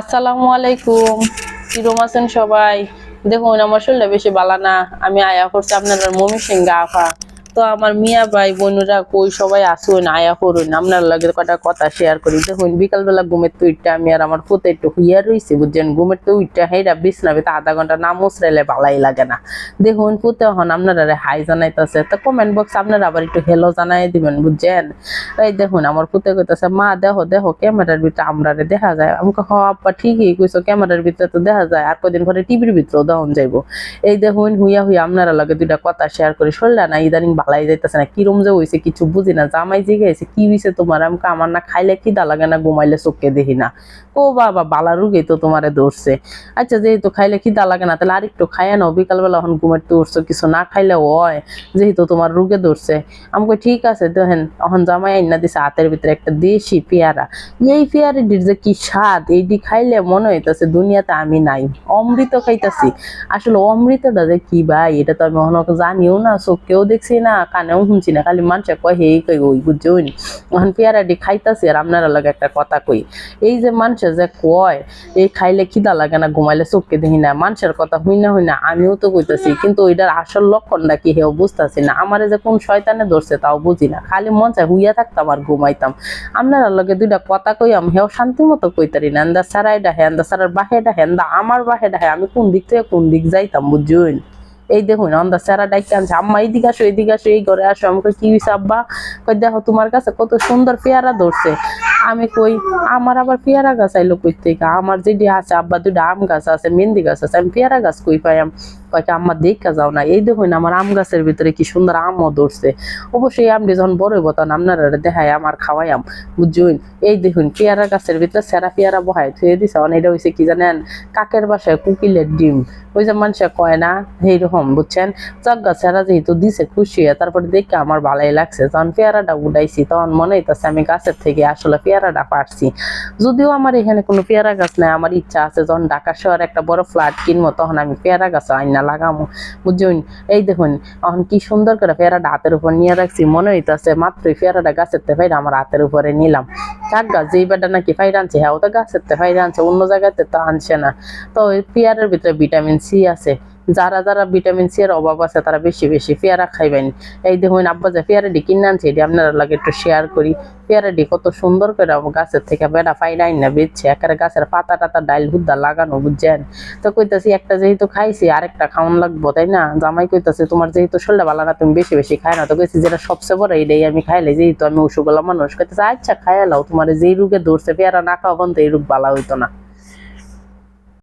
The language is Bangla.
আসসালামু আলাইকুম। কিরম আছেন সবাই? দেখুন, আমার শরীরটা বেশি বালা না। আমি আয়া করছি আপনার মমি সিংহা আফা। তো আমার মিয়া ভাই বোনরা কই সবাই আসুন আয়া করুন আপনার লগে কটা কথা শেয়ার করি। দেখুন, বিকালবেলা ঘুমের তো উইটটা আমি আর আমার পুতে একটু হুইয়া রইছি, বুঝছেন? ঘুমের তো উইটটা হেরা বিছনাবে তো আধা ঘণ্টা না মুসরাইলে ভালাই লাগে না। দেখুন, পুতে হন আপনারা হাই জানাইতেছে। তো কমেন্ট বক্স আপনারা আবার একটু হেলো জানাই দিবেন, বুঝছেন? এই দেখুন, আমার পুতে কইতেছে, মা, দেখো দেখো ক্যামেরার ভিতরে আমরা দেখা যায়। আমাকে হ আব্বা, ঠিকই কইছো ক্যামেরার ভিতরে তো দেখা যায়। আর কদিন পরে টিভির ভিতরেও দেখন যাইবো। এই দেখুন, হুইয়া হুইয়া আপনারা লগে দুইটা কথা শেয়ার করি। শুনলে না, ইদানিং ভালাই যাইতেছে না কিরম যে হইছে কিছু বুঝি না, জামাই জিগাইছে কি হইছে তোমার? আমাকে আমার না খাইলে কি খিদা লাগে না, ঘুমাইলে চোখকে দেখি না। ও বাবা, বালা রুগেই তো তোমারে ধরছে। আচ্ছা যেহেতু খাইলে খিদা লাগে না, তাহলে আরেকটু খাইয়া নাও, বিকালবেলা এখন ঘুমের তো উঠছো, কিছু না খাইলে হয়, যেহেতু তোমার রুগে ধরছে। আমাকে ঠিক আছে, দেখেন, এখন জামাই আইনা দিছে, হাতের ভিতরে একটা দেশি পেয়ারা। এই পেয়ারাটির যে কি স্বাদ, এইটি খাইলে মনে হইতাছে দুনিয়াতে আমি নাই, অমৃত খাইতাছি। আসলে অমৃতটা যে কি ভাই, এটা তো আমি অনেক জানিও না চোখকেও দেখছি না কানেও শুনছি না, খালি মানুষে কয়, হে কই ওই বুঝছই এখন পেয়ারাটি খাইতাছি আর আপনারা লাগে একটা কথা কই। এই যে মানুষে যে কয় এই খাইলে খিদা লাগে না, ঘুমাইলে চোখকে দেখি না। মানুষের কথা হই না হই না, আমিও তো কইতাছি, কিন্তু ওইটার আসল লক্ষণটা কি হেও বুঝতাছি না। আমারে যে কোন শয়তানে ধরছে তাও বুঝি না, খালি মন চায় হুইয়া থাকতাম আর ঘুমাইতাম। আপনারা লগে দুইটা কথা কইয়াম হেও শান্তি মতো কইতারি না এন্দা সারাইডা হেন্দা সারার বাহেডা হেন্দা আমার বাহেডা হে আমি কোন দিক থেকে কোন দিক যাইতাম বুঝুন এই দেখুন অন্দা স্যারা ডাইকে আনছে। আম্মা, এইদিকে আসো এইদিকে আসো, এই ঘরে আসো। আমাকে কি হয়েছে আব্বা? কই, দেখো তোমার কাছে কত সুন্দর পেয়ারা ধরছে। আমি কই, আমার আবার পেয়ারা গাছ আইলো কই থেকে? আমার যেটি আছে, আব্বা দুটা আম গাছ আছে, মেহেন্দি গাছ আছে, আমি পেয়ারা গাছ কই পাইয়াম? কয়েকটা আম্মা দেখা যাও না এই দেখুন আমার আম গাছের ভিতরে কি সুন্দর আমও ধরছে। অবশ্যই আমটি যখন বড় হইব তখন আপনারা দেখাই, আমার খাওয়াই আম। বুঝুন এই দেখুন, পেয়ারা গাছের ভিতরে সেরা পেয়ারা বহায় থুয়ে দিছে। অনেক এটা হয়েছে কি জানেন? কাকের বাসায় কুকিলের ডিম। ওই যে মানুষে কয় না এইরকম বুঝছেন? চাগা সেরা যেহেতু দিছে, খুশি হয়ে তারপরে দেখে আমার ভালোই লাগছে। যখন পেয়ারাটা উঠাইছি, তখন মনে হইতেছে আমি গাছের থেকে আসলে পেয়ারাটা পারছি। যদিও আমার এখানে কোনো পেয়ারা গাছ নাই, আমার ইচ্ছা আছে যখন ঢাকা শহরে একটা বড় ফ্ল্যাট কিনবো, তখন আমি পেয়ারা গাছ আইনা লাগামো, বুঝুন? এই দেখুন এখন কি সুন্দর করে পেয়ারাটা হাতের উপর নিয়ে রাখছি, মনে হইতেছে মাত্রই পেয়ারাটা গাছের তে ফাইরা আমার হাতের উপরে নিলাম। কাক গাছ, যেই বেটা নাকি ফাইরা আনছে হ্যাঁ ও তো গাছের তে ফাইরা আনছে, অন্য জায়গাতে তো আনছে না। তো পেয়ারের ভিতরে ভিটামিন সি আছে। যারা যারা ভিটামিন সি এর অভাব আছে, তারা বেশি বেশি পেয়ারা খাইবেন। এই দেখুন আব্বা যে পেয়ারাটি কিনে আনছে, এটি আপনারা লাগে একটু শেয়ার করি। পেয়ারাটি কত সুন্দর করে গাছের থেকে বেড়া ফাইনাই না বেচছে একেবারে গাছের পাতা টাতা ডাইল হুদ্দা লাগানো, বুঝছেন? তো কইতাছি একটা যেহেতু খাইছি, আরেকটা খাওয়ান লাগবো, তাই না? জামাই কইতাছে, তোমার যেহেতু শরীরটা ভালো না তুমি বেশি বেশি খাই না। তো কইছি, যেটা সবচেয়ে বড়, এইটাই আমি খাইলে যেহেতু আমি ওষুধগুলো মানুষ। কইতেছে আচ্ছা খাইলাও তোমার যেই রোগে ধরছে, পেয়ারা না খাওয়া বন্ধ, এই রোগ ভালো হইতো না।